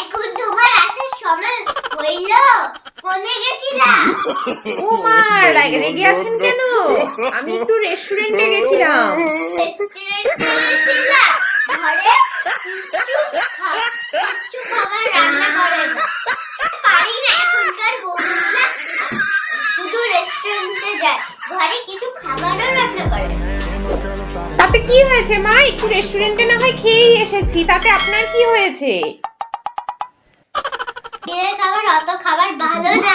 এখন তোমার আসার সময় হইল। কোনে গেছিলা? ও মা রেগে আছেন কেন? আমি একটু রেস্টুরেন্টে গেছিলাম। রেস্টুরেন্টে গেছিলা? ঘরে কিচ্ছু খা- খাবার রান্না করে না পারি না এখনকার বৌদিগুলা শুধু রেস্টুরেন্টে যায়। ঘরে কিছু খাবারও রান্না করে না। তাতে কি হয়েছে মা? একটু রেস্টুরেন্টে না হয় খেয়েই এসেছি। তাতে আপনার কি হয়েছে? দিনের খাবার অত খাবার ভালো না।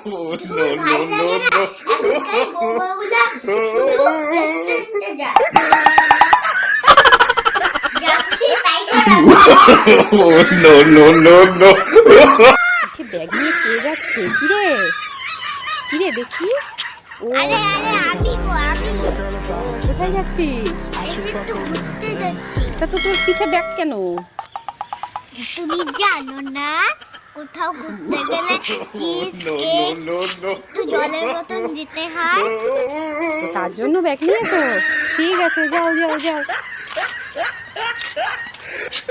ভালো লাগে না? এখনকার বৌমাগুলা শুধু রেস্টুরেন্টে যায় Oh no no no no! Bag নিয়ে কে যাচ্ছে? কিরে? কিরে দেখি? আরে আরে আমি গো আমি। কোথায় যাচ্ছিস? এই যে একটু ঘুরতে যাচ্ছি। তা তো তোর পিঠে ব্যাগ কেন? তুমি জানো না কোথাও ঘুরতে গেলে চিপস কেক একটু জলের বোতল দিতে হয়। তার জন্য ব্যাগ নিয়েছো? ঠিক আছে যাও যাও যাও।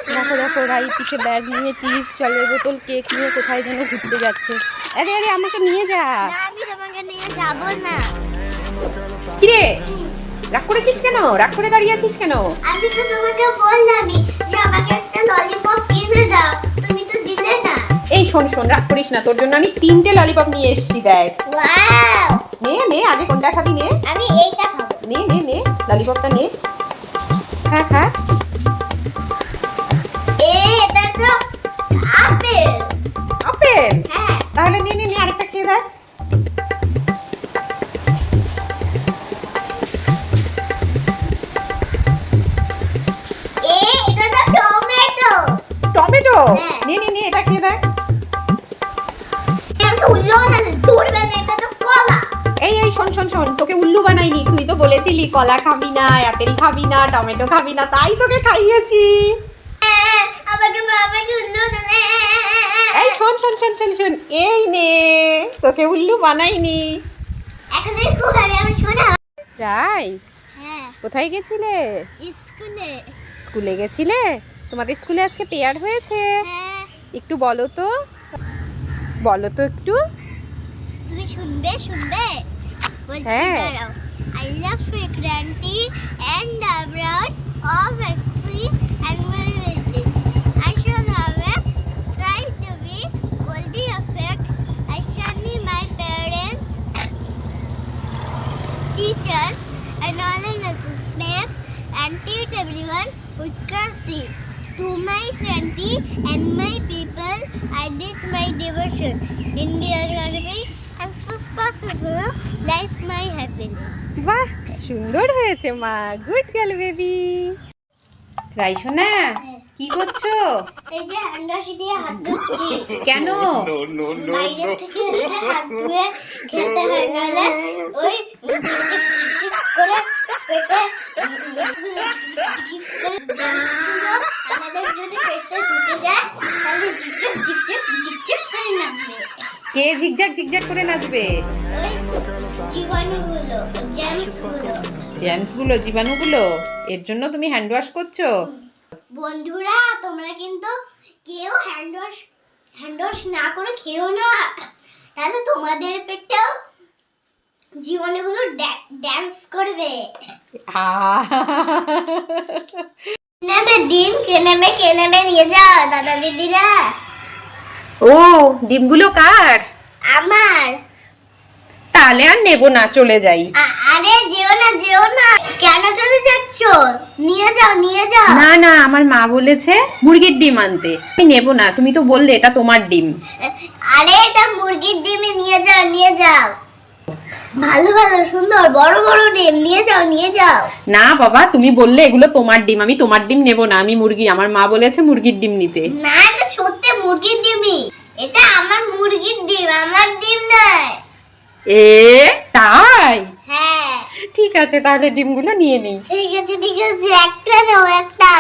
দেখো দেখো রাই পিঠে ব্যাগ নিয়ে চিপস জলের বোতল কেক নিয়ে কোথায় যেন ঘুরতে যাচ্ছে। আরে আরে আমাকে নিয়ে যা। না আমি তোমাকে নিয়ে যাব না। কিরে? রাগ করেছিস কেন? রাগ করে দাঁড়িয়ে আছিস কেন? আমি তো তোমাকে বললামই যে আমাকে একটা ললিপপ শোন শোন রাগ করিস না। তোর জন্য আমি তিনটে ললিপপ নিয়ে এসেছি দেখ। ওয়াও নে নে আগে কোনটা খাবি নে। আমি এইটা খাব। নে নে নে ললিপপটা নে। খা খা এ এটা তো আপেল। আপেল? হ্যাঁ। তাহলে নে নে নে আরেকটা খেয়ে দেখ। টমেটো? হ্যাঁ। নে নে নে এটা খেয়ে দেখ। এই এই শোন শোন শোন তোকে উল্লু বানাইনি। তুই তো বলেছিলি কলা খাবি না অ্যাপেল খাবি না টমেটো খাবি না তাই তোকে খাইয়েছি। এই শোন শোন শোন শোন শোন এই নে তোকে উল্লু বানাইনি। রাই হ্যাঁ কোথায় গেছিলে? স্কুলে স্কুলে গেছিলে? তোমাদের স্কুলে আজকে পেয়ার হয়েছে? হ্যাঁ। একটু বলো তো। বলো তো একটু তুমি শুনবে শুনবে বলছি হ্যাঁ। দাঁড়াও I love frequently and abroad of actually and my visit. I shall always strive to be worthy of it. I shall be my parents, teachers, and all the nurses make and teach everyone who can see. To my country and my people, I teach my devotion. India country, as much as possible, lies my happiness. বাহ সুন্দর হয়েছে মা good girl baby রাইসোনা কি করছ এই যে handwash দিয়ে হাত ধুচ্ছি কেন No no no বাইরে থেকে এসে হাত ধুয়ে খেতে হয় নাহলে ওই করে পেটে আমাদের যদি পেটে ঢুকে যায় তাহলে ঝিকঝিক ঝিকঝিক ঝিকঝিক করে নাচবে কে ঝিকঝাক ঝিকঝাক করে নাচবে? জীবাণুগুলো জীবাণুগুলো এর জন্য তুমি হ্যান্ড ওয়াশ করছ? বন্ধুরা, তোমরা কিন্তু কেউ হ্যান্ড ওয়াশ হ্যান্ড ওয়াশ না করে খেও না। তাহলে তোমাদের পেটেও জীবনগুলো ড্যান্স করবে। নেবে ডিম কে নেবে কে নেবে নিয়ে যাও দাদা দিদিরা। ও ডিমগুলো কার? আমার। তাহলে আর নেব না চলে যাই। আরে যেও না যেও না। কেন চলে যাচ্ছ? নিয়ে যাও নিয়ে যাও। না না আমার মা বলেছে মুরগির ডিম আনতে। আমি নেব না তুমি তো বললে এটা তোমার ডিম। আরে এটা মুরগির ডিমে নিয়ে যাও নিয়ে যাও। ভালো ভালো সুন্দর বড় বড় ডিম নিয়ে যাও নিয়ে যাও। না বাবা তুমি বললে এগুলো তোমার ডিম আমি তোমার ডিম নেব না আমি মুরগি আমার মা বলেছে মুরগির ডিম নিতে। না এটা সত্যি মুরগির ডিমই। এটা আমার মুরগির ডিম আমার ডিম নয়। এ তাই? হ্যাঁ। ঠিক আছে তাহলে ডিমগুলো নিয়ে নিই। ঠিক আছে ঠিক আছে একটা নাও একটা।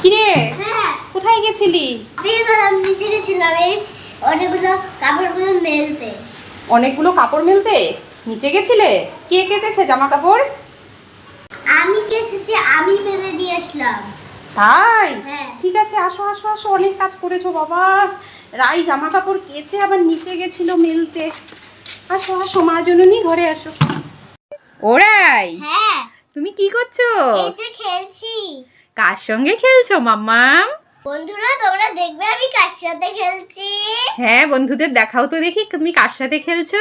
কিরে? হ্যাঁ। কোথায় গেছিলি? আমি নিচে গেছিলাম এই অনেকগুলো কাপড়গুলো মেলতে। অনেকগুলো কাপড় মেলতে? নিচে গেছিলে? কে কেচেছে জামা কাপড় আমি কেচেছি আমি মেলে দিয়ে আসলাম। তাই? হ্যাঁ। ঠিক আছে আসো আসো আসো অনেক কাজ করেছ বাবা। রাই জামা কাপড় কেচে আবার নিচে গেছিল মেলতে। আসো আসো মা জননী ঘরে আসো। ওরাই হ্যাঁ। তুমি কি করছ? খেলছি। কার সঙ্গে খেলছো মাম্মাম? বন্ধুরা তোমরা দেখবে আমি কার সাথে খেলছি। হ্যাঁ বন্ধুদের দেখাও তো দেখি তুমি কার সাথে খেলছো?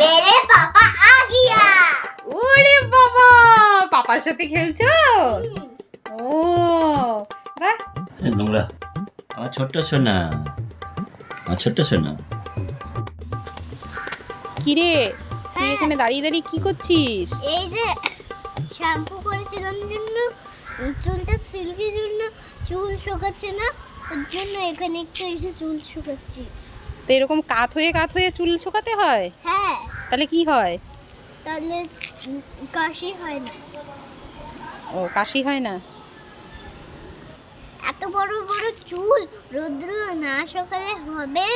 মেরে পাপা আ গিয়া। ওরে বাবা পাপার সাথে খেলছো? ও বাহ। নোংরা আমার ছোট্ট সোনা আমার ছোট্ট সোনা। কিরে তুই এখানে দাঁড়িয়ে দাঁড়িয়ে কি করছিস? এই যে শ্যাম্পু করেছিলাম জন্য। চুলটা সিল্কি জন্য চুল শুকাচ্ছে না ওর জন্য এখানে একটু এসে চুল শুকাচ্ছি। তো এরকম কাত হয়ে কাত হয়ে চুল শুকাতে হয়? হ্যাঁ। তাহলে কি হয়? তাহলে কাশি হয় না। ও কাশি হয় না? এত বড় বড় চুল রৌদ্র না সকালে হবে?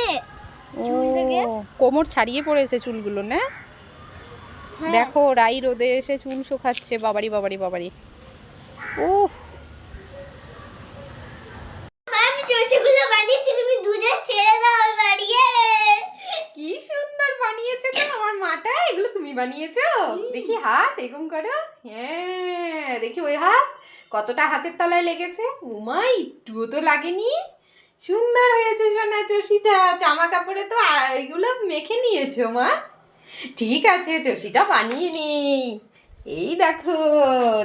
ও কোমর ছাড়িয়ে পড়েছে চুলগুলো না? হ্যাঁ। দেখো রাই রোদে এসে চুল শুকাচ্ছে বাবারি বাবারি বাবারি। উফ। আমি চষগুলো বানিয়েছি তুমি দুধে ছেড়ে দাও বাড়িয়ে কি সুন্দর বানিয়েছে তো আমার মাটা এগুলো তুমি বানিয়েছো? দেখি হাত এরকম করো। হ্যাঁ দেখি ওই হাত কতটা হাতের তলায় লেগেছে। উমা একটুও তো লাগেনি। সুন্দর হয়েছে সোনা চষিটা জামা কাপড়ে তো এগুলো মেখে নিয়েছো মা। ঠিক আছে চষিটা বানিয়ে নেই। এই দেখো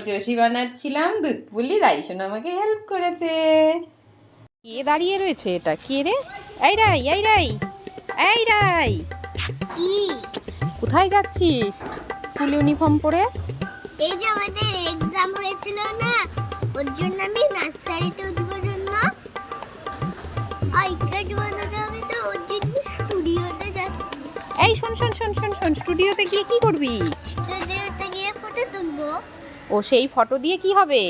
চষি বানাচ্ছিলাম দুধ পুলি রাইসন আমাকে হেল্প করেছে। কে দাঁড়িয়ে রয়েছে এটা? কে রে? এই রাই এই রাই এই রাই। কি কোথায় যাচ্ছিস? স্কুল ইউনিফর্ম পরে? এই যে আমাদের এক্সাম হয়েছিল না ওর জন্য আমি নার্সারিতে উঠবো জন্য। আই কার্ড বানাতে হবে তো ওর জন্য স্টুডিওতে যাচ্ছি। এই শোন শোন শোন শোন শোন স্টুডিওতে গিয়ে কি করবি? ফটো তুলবো। ও সেই ফটো দিয়ে কি হবে?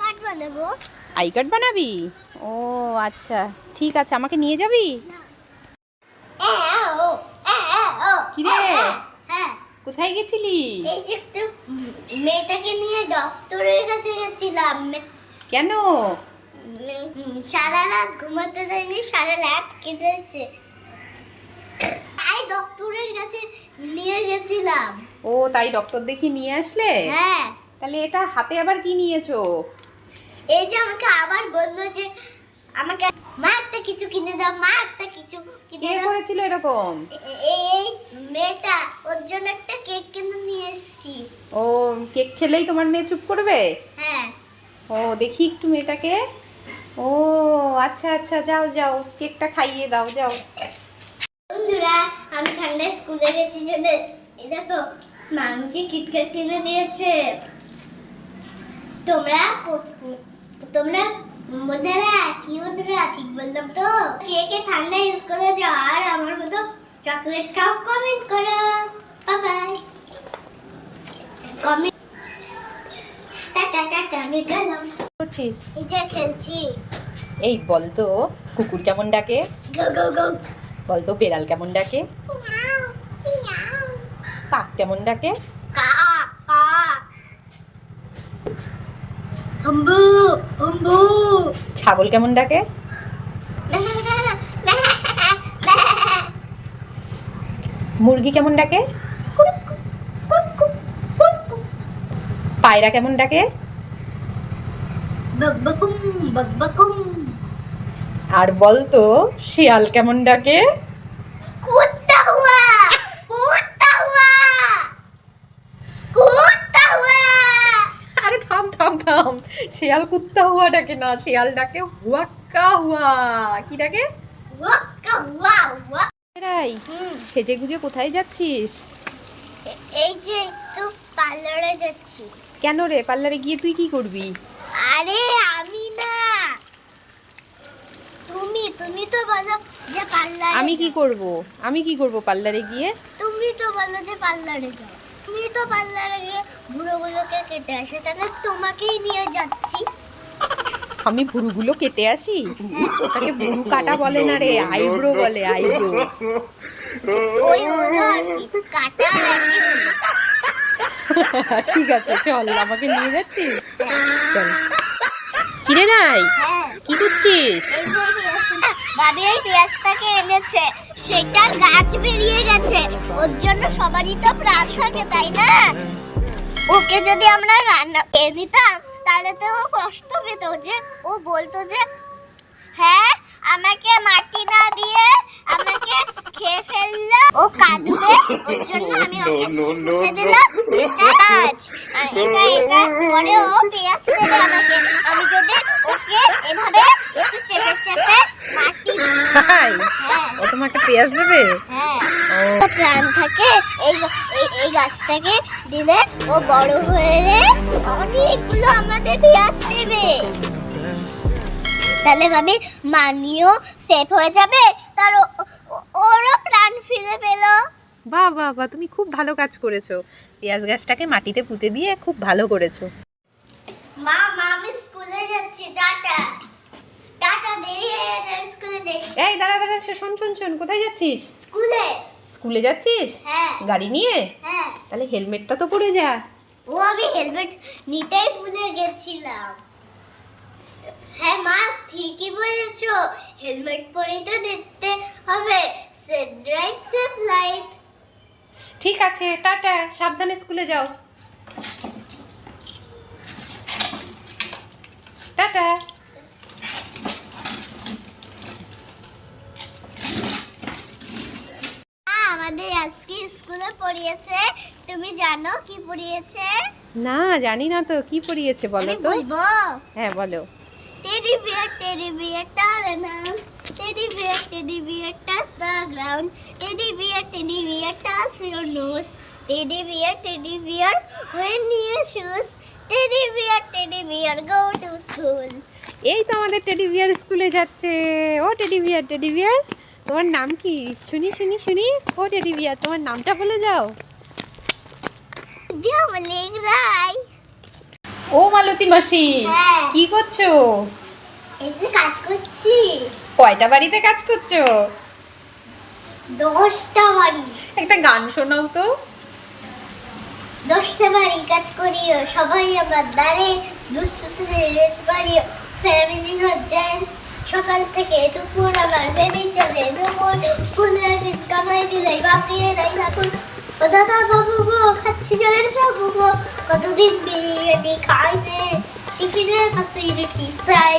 কার্ড বানাবো। আই কার্ড বানাবি? ও আচ্ছা ঠিক আছে আমাকে নিয়ে যাবি? কিরে হ্যাঁ। কোথায় গেছিলি? এই যে একটু মেয়েটাকে নিয়ে ডক্টরের কাছে গেছিলাম। কেন? সারা রাত ঘুমাতে যায়নি সারা রাত কেটেছে। ডক্টরের কাছে নিয়ে গেছিলাম। ও তাই ডক্টর দেখি নিয়ে আসলে? হ্যাঁ। তাহলে এটা হাতে আবার কি নিয়েছো? এই যে আমাকে আবার বলল যে আমাকে মা একটা কিছু কিনে দাও মা একটা কিছু কিনে কে দাও। করেছিল এরকম? এই মেয়েটা ওর জন্য একটা কেক কিনে নিয়ে এসেছি। ও কেক খেলেই তোমার মেয়ে চুপ করবে? হ্যাঁ। ও দেখি একটু মেয়েটাকে। ও আচ্ছা আচ্ছা যাও যাও কেকটা খাইয়ে দাও যাও। বন্ধুরা আমি ঠান্ডায় স্কুলে গেছি জন্য এই দেখো মা আমাকে কিটক্যাট কিনে দিয়েছে। তোমরা তোমরা বন্ধুরা কি বন্ধুরা ঠিক বললাম তো? কে কে ঠান্ডায় স্কুলে যাও আর আমার মতো চকলেট খাও কমেন্ট করো। বাই কমেন্ট টাটা টাটা আমি গেলাম। করছিস? এই যে খেলছি। এই বলতো কুকুর কেমন ডাকে? গো গো গো। বলতো বেড়াল কেমন ডাকে? কাক কেমন ডাকে? ছাগল কেমন ডাকে? মুরগি কেমন ডাকে? পায়রা কেমন ডাকে? বকবকুম বকবকুম। আর বলতো শিয়াল কেমন ডাকে? আরে থাম থাম থাম। শিয়াল কুত্তা হুয়া ডাকে না শিয়াল ডাকে হুয়াক্কা হুয়া কি ডাকে? হুয়া। রাই সেজে গুজে কোথায় যাচ্ছিস? এই যে একটু পার্লারে যাচ্ছি। কেন রে? পার্লারে গিয়ে তুই কি করবি? আরে তুমি তুমি তো বলো যে পার্লারে আমি কি। করব? আমি কি করব পার্লারে গিয়ে? তুমি তো বলো যে পার্লারে যাও। তুমি তো পার্লারে গিয়ে বুড়োগুলোকে কেটে আসো তাহলে তোমাকেই নিয়ে যাচ্ছি। আমি ভুরুগুলো কেটে আসি? ওটাকে ভুরু কাটা বলে না রে আইব্রো বলে আইব্রো। ওই হলো আর কি কাটা আর ঠিক আছে চল আমাকে নিয়ে যাচ্ছিস? চল। কিরে নাই হ্যাঁ। কি করছিস? ভাবি এই পেঁয়াজটাকে এনেছে সেটার গাছ বেরিয়ে গেছে। ওর জন্য সবারই তো প্রাণ থাকে তাই না? ওকে যদি আমরা রান্না খেয়ে দিতাম তাহলে তো ও কষ্ট পেত যে ও বলতো যে হ্যাঁ আমাকে মাটি না দিয়ে আমাকে খেয়ে ফেলল ও কাঁদবে ওর জন্য আমি ওকে. দিলাম এটা এটা এটা পরে ও পেঁয়াজ দেবে আমাকে। আমি যদি ওকে এভাবে একটু চেপে চেপে মাটি তাই ও তোমাকে পেঁয়াজ দেবে? হ্যাঁ। প্রাণ থাকে এই গাছটাকে দিলে ও বড় হয়ে অনেকগুলো আমাদের পেঁয়াজ দেবে। তাহলে ভাবি মানিও সেফ হয়ে যাবে? তার ওরও প্রাণ ফিরে পেল। বাহ বাহ বাহ তুমি খুব ভালো কাজ করেছ। পেঁয়াজ গাছটাকে মাটিতে পুঁতে দিয়ে খুব ভালো করেছ। মা মা আমি স্কুলে যাচ্ছি টাটা। দেরি হয়ে যায় স্কুলে এই দাঁড়া দাঁড়া সে শোন শোন শোন কোথায় যাচ্ছিস? স্কুলে স্কুলে যাচ্ছিস? হ্যাঁ। গাড়ি নিয়ে? হ্যাঁ। তাহলে হেলমেটটা তো পরে যা। ও আমি হেলমেট নিতেই ভুলে গেছিলাম। হ্যাঁ মা ঠিকই বলেছ। হেলমেট পরে তো দেখতে হবে। সেফ ড্রাইভ সেফ লাইফ ঠিক আছে টাটা সাবধানে স্কুলে যাও। টাটা। আমাদের আজকে স্কুলে পড়িয়েছে। তুমি জানো কি পড়িয়েছে? না জানি না তো কি পড়িয়েছে বলো তো? বলব। হ্যাঁ বলো। টেডি বিয়ার টেডি বিয়ার টারে নাম। Teddy bear teddy bear touch the ground teddy bear teddy bear touch your nose teddy bear teddy bear when near shoes teddy bear teddy bear go to school এই তো আমাদের teddy bear স্কুলে যাচ্ছে। ও teddy bear teddy বিয়ার তোমার নাম কি? শুনি শুনি শুনি। ও টেডি বিয়ার তোমার নামটা বলে যাও। ও মালতী মাসি হ্যাঁ। কি করছ? এই যে কাজ করছি। কয়টা বাড়িতে কাজ করছ? দশটা বাড়ি। একটা গান শোনাও তো। দশটা বাড়ি কাজ করি সবাই আমার দ্বারে দুস্থ রেস বাড়ি ফ্যামিলি হজ্জায় সকাল থেকে দুপুর আমার বেবি চলে দুপুর দিন কামাই দিলাই বাপিয়ে নাই ঠাকুর ও দাদা বাবু গো খাচ্ছি জলের সাবু গো। কতদিন বিরিয়ানি খাইতে? টিফিনের পাশে রুটি চাই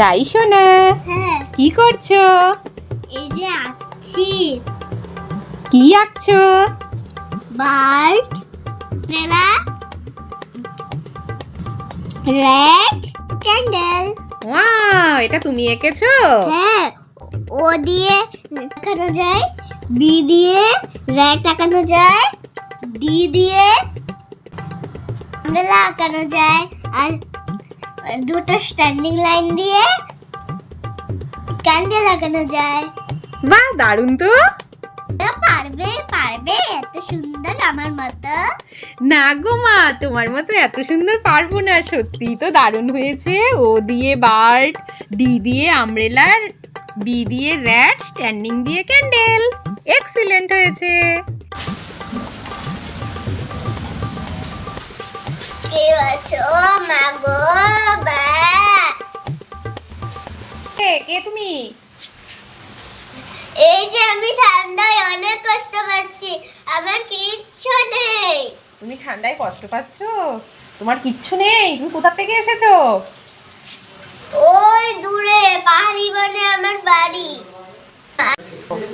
রাই সোনা হ্যাঁ কি করছ? এই যে আছি কি আঁকছো? Bird umbrella red candle. Wow এটা তুমি এঁকেছো? হ্যাঁ ও দিয়ে আঁকানো যায় বি দিয়ে রেড আঁকানো যায় ডি দিয়ে আমরেলা আঁকানো যায় আর দুটো স্ট্যান্ডিং লাইন দিয়ে ক্যান্ডেল লাগানো যায়। বাহ দারুণ তো। পারবে পারবে এত সুন্দর আমার মতো। না গো মা তোমার মতো এত সুন্দর পারব না সত্যি তো দারুণ হয়েছে। ও দিয়ে বার্ড ডি দিয়ে আমরেলার বি দিয়ে র্যাট স্ট্যান্ডিং দিয়ে ক্যান্ডেল। এক্সিলেন্ট হয়েছে। কে আছো? মা গো বা কে? তুমি? এই যে আমি ঠান্ডায় অনেক কষ্ট পাচ্ছি আমার কিচ্ছু নেই। তুমি ঠান্ডায় কষ্ট পাচ্ছ? তোমার কিচ্ছু নেই? তুমি কোথা থেকে এসেছ? ওই দূরে পাহাড়ি বনে আমার বাড়ি।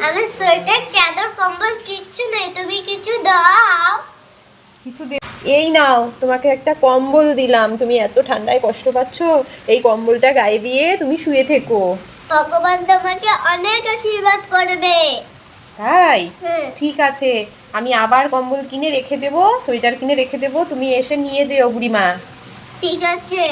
আমার সোয়েটার চাদর কম্বল কিচ্ছু নেই তুমি কিছু দাও। কিছু এই নাও তোমাকে একটা কম্বল দিলাম। তুমি এত ঠান্ডায় কষ্ট পাচ্ছ এই কম্বলটা গায়ে দিয়ে তুমি শুয়ে থেকো। ভগবান তোমাকে অনেক আশীর্বাদ করবে। তাই? ঠিক আছে আমি আবার কম্বল কিনে রেখে দেবো সোয়েটার কিনে রেখে দেবো তুমি এসে নিয়ে যেও বুড়িমা। ঠিক আছে।